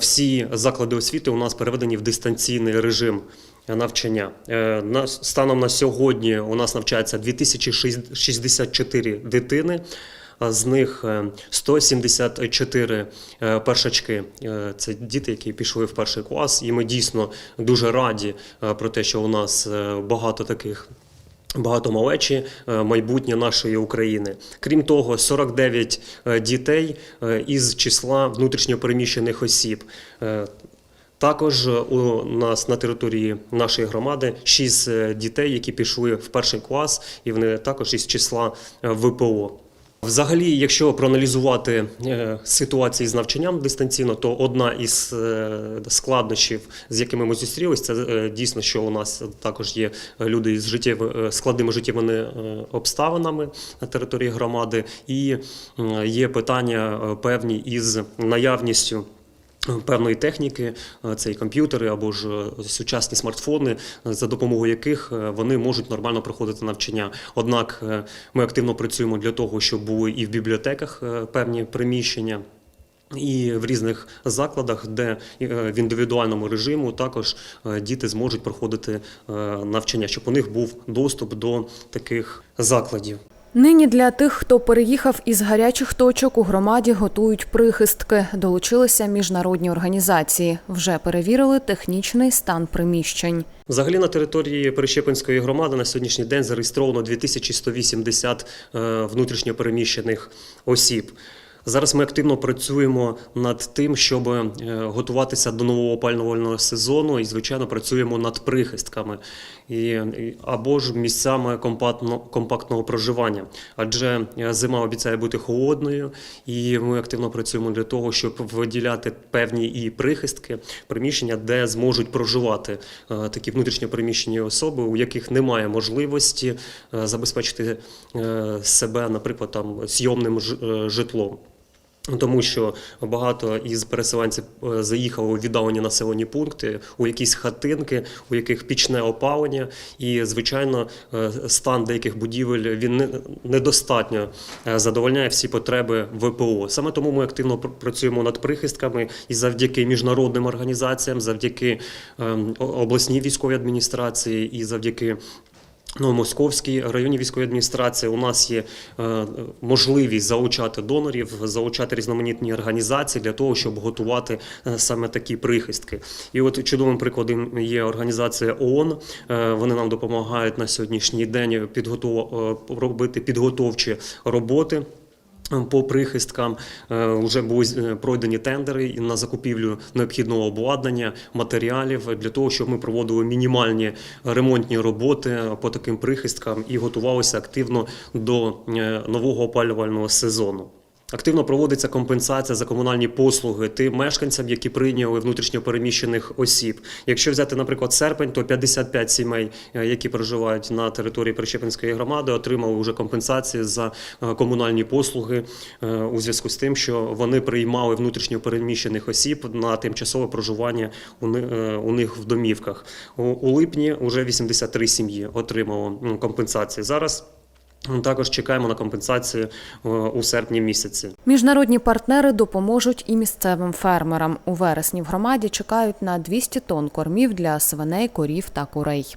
Всі заклади освіти у нас переведені в дистанційний режим навчання. Е, Станом на сьогодні у нас навчається 2064 дитини. З них е, 174 е, першачки. Е, Це діти, які пішли в перший клас, і ми дійсно дуже раді про те, що у нас багато таких Багато малечі, е, майбутнє нашої України. Крім того, 49 е, дітей е, із числа внутрішньопереміщених осіб. Також у нас на території нашої громади 6 дітей, які пішли в перший клас, і вони також із числа ВПО. Взагалі, якщо проаналізувати е, ситуації з навчанням дистанційно, то одна із е, складнощів, з якими ми зустрілися, це е, дійсно, що у нас також є люди з життєв... складними життєвими обставинами на території громади, і є питання певні із наявністю. Певної техніки, е, це і комп'ютери або ж е, сучасні смартфони, е, за допомогою яких вони можуть нормально проходити навчання. Однак ми активно працюємо для того, щоб були і в бібліотеках певні приміщення. І в різних закладах, де в індивідуальному режиму також діти зможуть проходити навчання, щоб у них був доступ до таких закладів. Нині для тих, хто переїхав із гарячих точок у громаді, готують прихистки. Долучилися міжнародні організації. Вже перевірили технічний стан приміщень. Взагалі на території Перещепинської громади на сьогоднішній день зареєстровано 2180 е, внутрішньопереміщених осіб. Зараз ми активно працюємо над тим, щоб е, готуватися до нового опалювального сезону, і звичайно працюємо над прихистками і, або ж місцями компактно, компактного проживання. Адже е, зима обіцяє бути холодною, і ми активно працюємо для того, щоб виділяти певні і прихистки, приміщення, де зможуть проживати е, такі внутрішньо переміщені особи, у яких немає можливості забезпечити себе, наприклад, там е, житлом. Тому що багато із переселенців е, заїхали у віддалені населені пункти, у якісь хатинки, у яких пічне опалення, і звичайно, е, стан деяких будівель він не- недостатньо е, задовольняє всі потреби ВПО. Саме тому ми активно працюємо над прихистками і завдяки міжнародним організаціям, завдяки ем, обласній військовій адміністрації і завдяки. Ну, Московській районній військовій адміністрації у нас є е, можливість залучати донорів, залучати різноманітні організації для того, щоб готувати е, саме такі прихистки. І от чудовим прикладом є організація ООН. Е, Вони нам допомагають на сьогоднішній день підготов... е, робити підготовчі роботи. По прихисткам е, вже були е, пройдені тендери на закупівлю необхідного обладнання, матеріалів для того, щоб ми проводили мінімальні ремонтні роботи по таким прихисткам і готувалися активно до е, нового опалювального сезону. Активно проводиться компенсація за комунальні послуги тим мешканцям, які прийняли внутрішньопереміщених осіб. Якщо взяти, наприклад, серпень, то 55 сімей, е, які проживають на території Прищепинської громади, отримали вже компенсації за е, комунальні послуги е, у зв'язку з тим, що вони приймали внутрішньопереміщених осіб на тимчасове проживання у ни- у них в домівках. У- липні вже 83 сім'ї отримало компенсації. Зараз. Також чекаємо на компенсацію е, у серпні місяці. Міжнародні партнери допоможуть і місцевим фермерам. У вересні в громаді чекають на 200 тонн кормів для свиней, корів та курей.